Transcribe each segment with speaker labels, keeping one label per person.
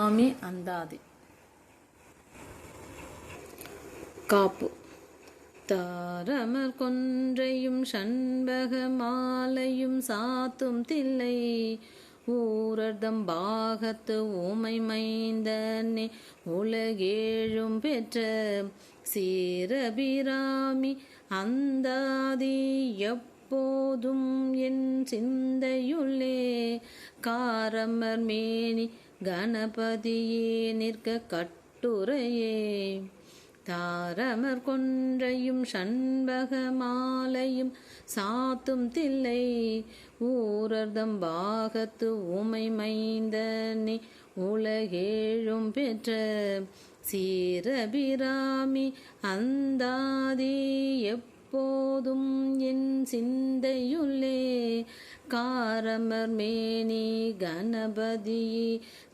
Speaker 1: స్వామి அந்தாதி காப்பு தாரமர் கொன்றையும் சண்பக மாலையும் சாத்தும் தில்லை ஊரர்தம் பாகத்து ஊமை மைந்தனே உலகேழும் பெற்ற சீரபிராமி அந்தாதி எப்போதும் என் சிந்தையுள்ளே காரமர் மேனி கணபதியே நிற்க கட்டுரையே தாரமர் கொன்றையும் சண்பக மாலையும் சாத்தும் தில்லை ஊரர்தம் பாகத்து உமை மைந்தனி உலகேழும் பெற்ற சீரபிராமி அந்தாதி எப் எப்போதும் என் சிந்தையுள்ளே காரமர் மேனி கணபதியே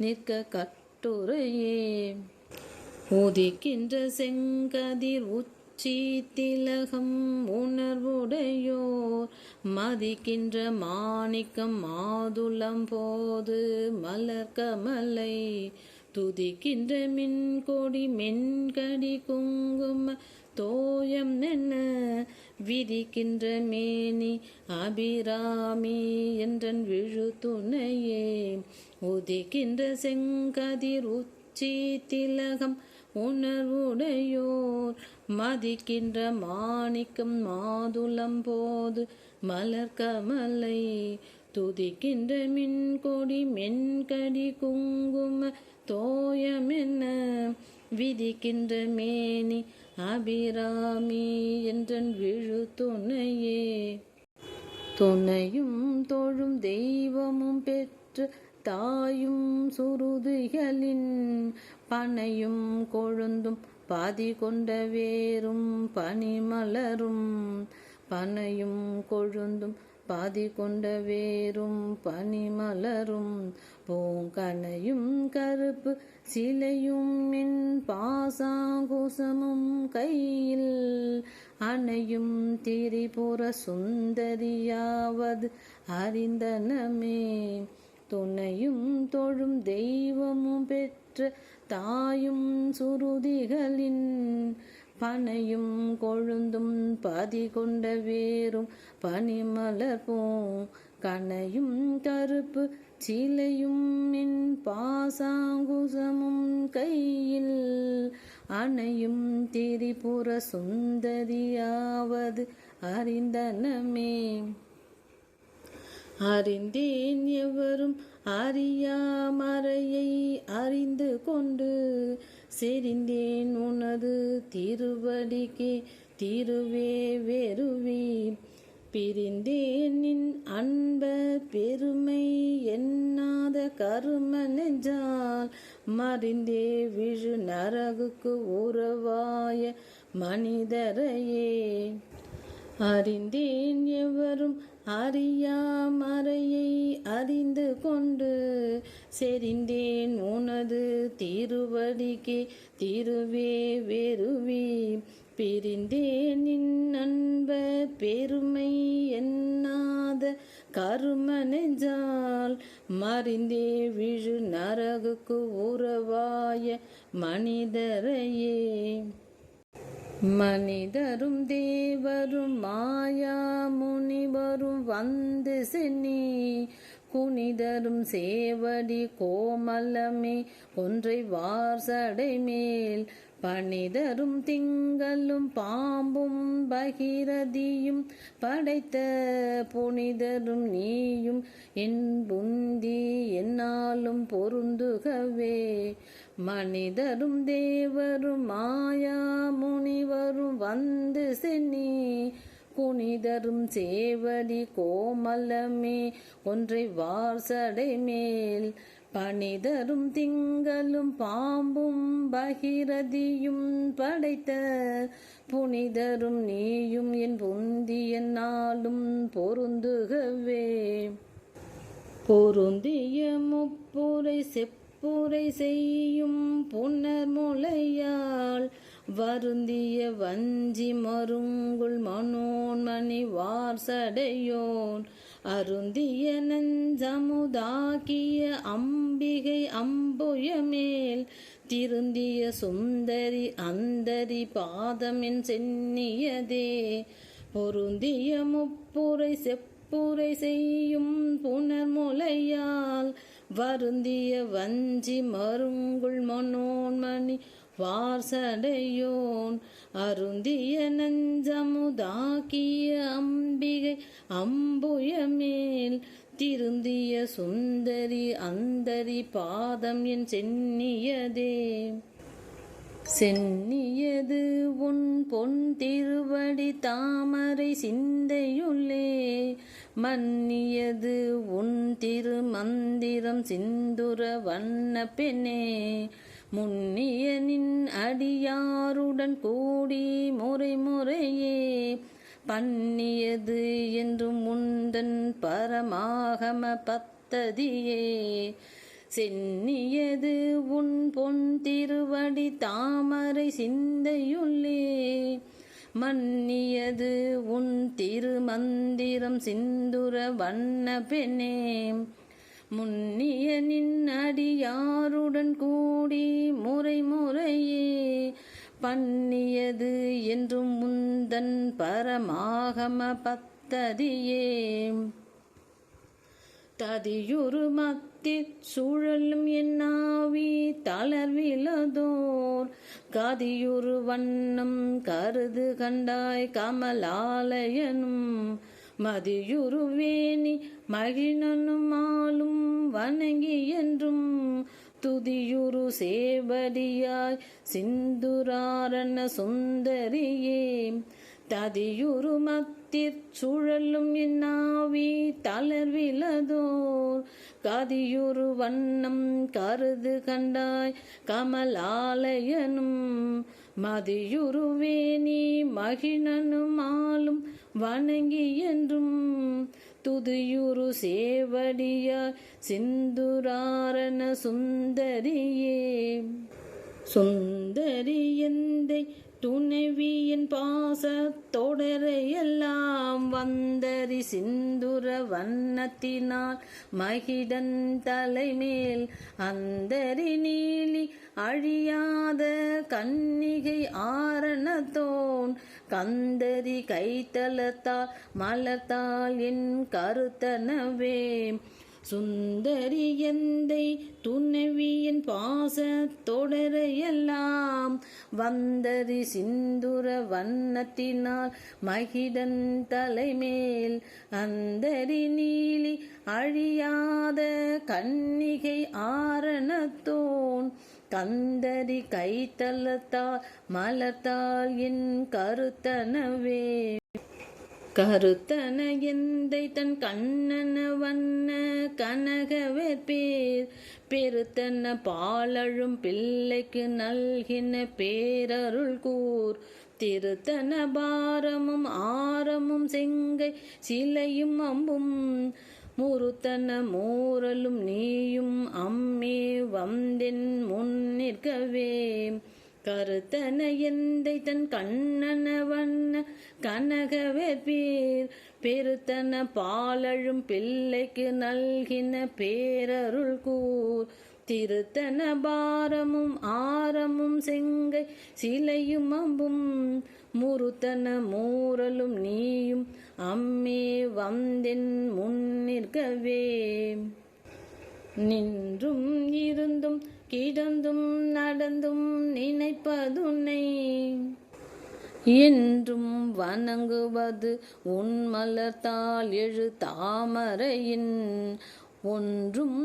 Speaker 1: நிற்க கட்டுரையே உதிக்கின்ற செங்கதிர் உச்சி திலகம் உணர்வுடையோர் மதிக்கின்ற மாணிக்கம் மாதுளம் போது மலர்கமலை துதிக்கின்ற மின் மின்கொடி மென்கடி குங்கும தோயம் என்ன விதிக்கின்ற மேனி அபிராமி என்றன் விழு துணையே உதிக்கின்ற செங்கதிர் உச்சி திலகம் உணர்வுடையோர் மதிக்கின்ற மாணிக்கம் மாதுளம் போது மலர்கமலை துதிக்கின்ற மின் கொடி மென்கடி குங்கும தோயமென்ன விதிக்கின்ற மேனி அபிராமி என்றன் விழு துணையே துணையும் தோழும் தெய்வமும் பெற்று தாயும் சுருதுகளின் பனையும் கொழுந்தும் பாதி கொண்ட வேரும் பனிமலரும் பனையும் கொழுந்தும் பாதி கொண்ட வேரும் பனிமலரும் பூங்கனையும் கருப்பு சிலையும் மின் பாசாங்குசமும் கையில் அணையும் திரிபுர சுந்தரியாவது அறிந்தனமே துணையும் தொழும் தெய்வமும் பெற்ற தாயும் சுருதிகளின் பனையும் கொழுந்தும் பதி கொண்ட வேரும் போ கனையும் கருப்பு சிலையும் மின் பாசாங்குசமும் கையில் அணையும் திரிபுர சுந்தரியாவது அறிந்தனமே அறிந்தேன் எவரும் அறியாமறையை அறிந்து கொண்டு செறிந்தேன் உனது திருவடிக்கே திருவே வெறுவி பிரிந்தேன் நின் அன்ப பெருமை எண்ணாத கரும நெஞ்சால் மறிந்தே விழு நரகுக்கு உறவாய மனிதரையே அறிந்தேன் எவரும் அறியா மறையை அறிந்து கொண்டு செறிந்தேன் உனது திருவடிக்கே திருவே வெறுவி பிரிந்தேன் நின் அன்ப பெருமை என்னாத கரும நெஞ்சால் மறிந்தே விழு நரகுக்கு உறவாய மனிதரையே மனிதரும் தேவரும் மாயா முனிவரும் வந்து சென்னி குனிதரும் சேவடி கோமலமே ஒன்றை வார்சடை மேல் பணிதரும் திங்களும் பாம்பும் பகிரதியும் படைத்த புனிதரும் நீயும் என் புந்தி என்னாலும் பொருந்துகவே மனிதரும் தேவரும் மாயா முனிவரும் வந்து சென்னி புனிதரும் சேவடி கோமலமே ஒன்றை வார்சடை மேல் பனிதரும் திங்களும் பாம்பும் பகிரதியும் படைத்த புனிதரும் நீயும் என் புந்திய நாளும் பொருந்துகவே பொருந்திய முப்புரை செப்புரை செய்யும் புனர் முளையால் வருந்திய வஞ்சி மருங்குள் மனோன்மணி வார்சடையோன் அருந்திய நெஞ்சமுதாக்கிய அம்பிகை அம்புயமேல் திருந்திய சுந்தரி அந்தரி பாதமின் சென்னியதே பொருந்திய முப்புரை செப்புரை செய்யும் புனர்முலையால் வருந்திய வஞ்சி மருங்குள் மனோன்மணி வாசடையோன் அருந்திய நஞ்சமுதாக்கிய அம்பிகை அம்புயமேல் திருந்திய சுந்தரி அந்தரி பாதம் என் சென்னியதே சென்னியது உன் பொன் திருவடி தாமரை சிந்தையுள்ளே மன்னியது உன் திருமந்திரம் சிந்துர வண்ண பெண்ணே முன்னியனின் அடியாருடன் கூடி முறை முறையே பண்ணியது என்று முந்தன் பரமாகம பத்ததியே சென்னியது உன் பொன் திருவடி தாமரை சிந்தையுள்ளே மன்னியது உன் திருமந்திரம் சிந்துர வண்ண பெண்ணே முன்னிய நின்னடியாருடன் கூடி முறை முறையே பண்ணியது என்றும் முந்தன் பரமாகம பத்ததியே ததியுரு மத்தி சூழலும் என்னாவி தளர்விலதோர் கதியுரு வண்ணம் கருது கண்டாய் கமலாலயனும் மதியுருவேணி மகிழனுமாலும் வணங்கி என்றும் துதியுரு சேவடியாய் சிந்துராரண சுந்தரியே ததியுரு மத்திற் சுழலும் இன்னாவி தளர்விலதோர் கதியுரு வண்ணம் கருது கண்டாய் கமலாலயனும் மதியுருவே நீ ஆளும் வணங்கி என்றும் துதியுரு சேவடிய சிந்துராரண சுந்தரியே சுந்தரி எந்தை துணைவியின் பாசத்தொடரையெல்லாம் வந்தரி சிந்துர வண்ணத்தினால் மகிடன் தலைமேல் அந்தரி நீலி அழியாத கன்னிகை ஆரணத்தோன் கந்தரி கைத்தலத்தால் மலத்தால் என் கருத்தனவே சுந்தரி எந்தை துணவியின் பாச தொடரையெல்லாம் வந்தரி சிந்துர வண்ணத்தினால் மகிடன் தலைமேல் அந்தரி நீலி அழியாத கன்னிகை ஆரணத்தோன் கந்தரி கைத்தலத்தால் மலத்தால் என் கருத்தனவே கருத்தன எந்தை தன் கண்ணன வண்ண கனகவேற்பீர் பெருத்தன பாலழும் பிள்ளைக்கு நல்கின பேரருள் கூர் திருத்தன பாரமும் ஆரமும் செங்கை சிலையும் அம்பும் முருத்தன மூரலும் நீயும் அம்மே வந்தென் முன் நிற்கவே கருத்தன எந்தை தன் கண்ணன வண்ண கனகவே பீர் பெருத்தன பாலழும் பிள்ளைக்கு நல்கின பேரருள் கூர் திருத்தன பாரமும் ஆரமும் செங்கை சிலையும் அம்பும் முருத்தன மூரலும் நீயும் அம்மே வந்தென் முன்னிற்கவே நின்றும் இருந்தும் கிடந்தும் நடந்தும் நினைப்பதுன்னை என்றும் வணங்குவது உன்மலர்த்தால் எழு தாமரையின் ஒன்றும்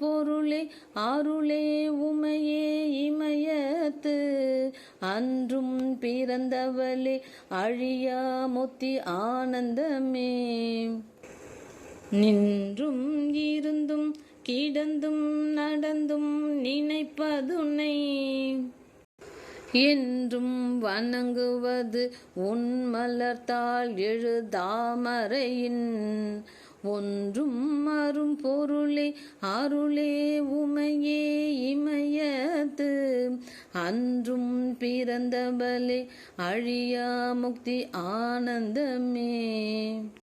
Speaker 1: பொருளே அருளே உமையே இமயத்து அன்றும் பிறந்தவளே அழியா முத்தி ஆனந்தமே நின்றும் இருந்தும் கிடந்தும் நடந்தும் நினைப்பதுனை என்றும் வணங்குவது உன் மலர்த்தால் எழுதாமறையின் ஒன்றும் மறும் பொருளே அருளே உமையே இமயத்து அன்றும் பிறந்தபலே அழியா முக்தி ஆனந்தமே